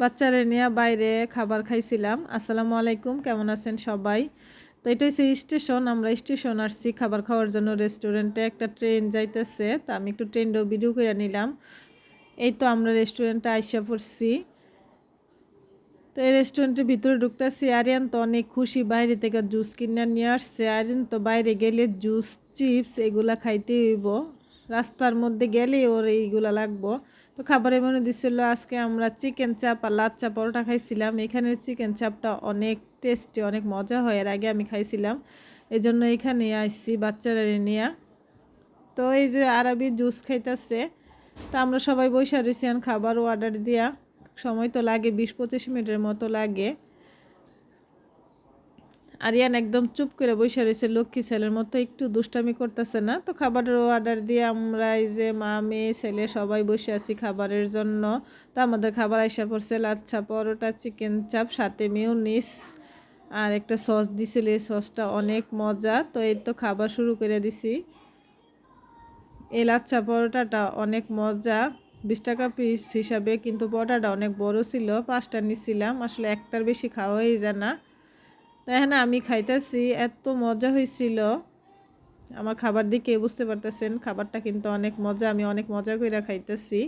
বাচ্চারা নিয়ে বাইরে খাবার খাইছিলাম। আসসালামু আলাইকুম, কেমন আছেন সবাই? তো এটা হচ্ছে স্টেশন, আমরা স্টেশন আসছি খাবার খাওয়ার জন্য রেস্টুরেন্টে। একটা ট্রেন যাইতেছে, তা আমি একটু ট্রেনটাও ভিডিও করে নিলাম। এই তো আমরা রেস্টুরেন্টে আইসা পড়ছি। তো এই রেস্টুরেন্টের ভিতরে ঢুকতেছি, আরিয়ান তো অনেক খুশি, বাইরে থেকে জুস কিনে নিয়ে আসছে। আরিয়ান তো বাইরে গেলে জুস, চিপস এগুলা খাইতে হইব। রাস্তার মধ্যে গেলে ওর এইগুলা লাগবো। তো খাবারের মনে দিচ্ছিল আজকে আমরা চিকেন চাপ আর লাচ্চা পরোটা খাইছিলাম। এখানের চিকেন চাপটা অনেক টেস্টি অনেক মজা হয়। এর আগে আমি খাইছিলাম। এই জন্য এখানে আসছি বাচ্চারা নিয়ে। তো এই যে আরবি জুস খাইতেছে, তা আমরা সবাই বৈশা রয়েছি খাবার অর্ডার দিয়া। সময় তো লাগে, বিশ পঁচিশ মিনিটের মতো লাগে। আরিয়ান একদম চুপ করে বসে রয়েছে। লক্ষ্মী ছেলের মতো একটু দুষ্টামি করতেছে না। তো খাবারের অর্ডার দিয়ে আমরা এই যে মা, মেয়ে, ছেলে সবাই বসে আছি খাবারের জন্য। তো আমাদের খাবার আইসা পড়ছে লাচ্ছা, পরোটা, চিকেন চাপ, সাথে মিউনিস আর একটা সস দিছিল। এই সসটা অনেক মজা। তো এই তো খাবার শুরু করে দিছি। এই লাচ্ছা, পরোটাটা অনেক মজা। বিশ টাকা পিস হিসাবে কিন্তু পরোটাটা অনেক বড় ছিল। পাঁচটা নিছিলাম। আসলে একটার বেশি খাওয়াই যায় না। তাই না? আমি খাইতেছি, এত মজা হয়েছিল আমার খাবার দিকে বুঝতে পারতেছেন, খাবারটা কিন্তু অনেক মজা, আমি অনেক মজা করে খাইতেছি।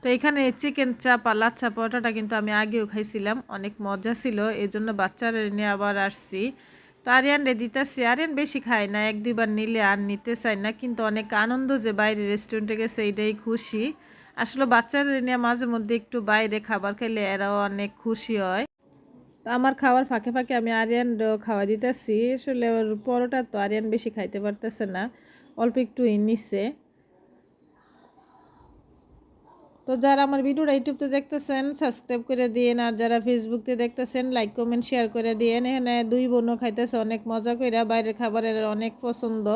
তো এখানে চিকেন চাপ আর লাচ্ছা পরোটাটা কিন্তু আমি আগেও খাইছিলাম, অনেক মজা ছিল এই জন্য বাচ্চারা নিয়ে আবার আসছি। তো আরিয়ান রে দিতেছি, আরিয়ান বেশি খায় না, এক দুইবার নিলে আর নিতে চাই না, কিন্তু অনেক আনন্দ যে বাইরে রেস্টুরেন্টে গেছে এইটাই খুশি। আসলে বাচ্চারা নিয়ে মাঝে মধ্যে একটু বাইরে খাবার খেলে এরাও অনেক খুশি হয়। তো আমার খাওয়ার ফাঁকে ফাঁকে আমি আরিয়ান খাওয়া দিতেছি। আসলে ওর পরোটা তো আরিয়ান বেশি খাইতে পারতেছে না, অল্প একটু নিচ্ছে তো যারা আমার ভিডিওটা ইউটিউবতে দেখতেছেন সাবস্ক্রাইব করে দিন আর যারা ফেসবুকতে দেখতেছেন লাইক কমেন্ট শেয়ার করে দিন এখানে দুই বোনও খাইতেছে, অনেক মজা করে বাইরের খাবারের অনেক পছন্দ।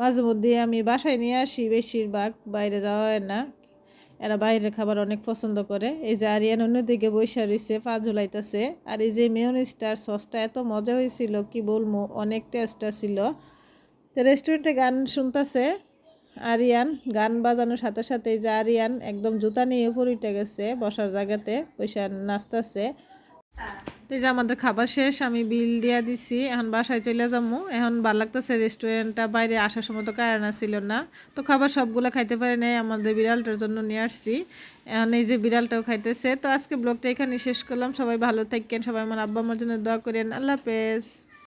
মাঝে মধ্যে আমি বাসায় নিয়ে আসি, বেশিরভাগ বাইরে যাওয়া হয় না। এরা বাইরের খাবার অনেক পছন্দ করে। এই যে আরিয়ান অন্যদিকে বৈশা রয়েছে পা ঝুলাইতেছে। আর এই যে মেয়নিস্টার সসটা এত মজা হয়েছিল কি বলব, অনেক টেস্ট ছিল। তো রেস্টুরেন্টে গান শুনতেছে আরিয়ান, গান বাজানোর সাথে সাথে এই যে আরিয়ান একদম জুতা নিয়ে উপরে উঠে গেছে, বসার জায়গাতে পয়সা নাচতেছে। এই যে আমাদের খাবার শেষ, আমি বিল দিয়া দিছি, এখন বাসায় চলে যাব এখন ভালো লাগতেছে রেস্টুরেন্টটা বাইরে আসার সময় তো কারণা ছিল না। তো খাবার সবগুলো খাইতে পারি নাই, আমাদের বিড়ালটার জন্য নিয়ে আসছি। এখন এই যে বিড়ালটাও খাইতেছে। তো আজকে ব্লগটা এখানে শেষ করলাম। সবাই ভালো থাকেন, সবাই আমার আব্বা আমার জন্য দোয়া করেন। আল্লাহ হাফেজ।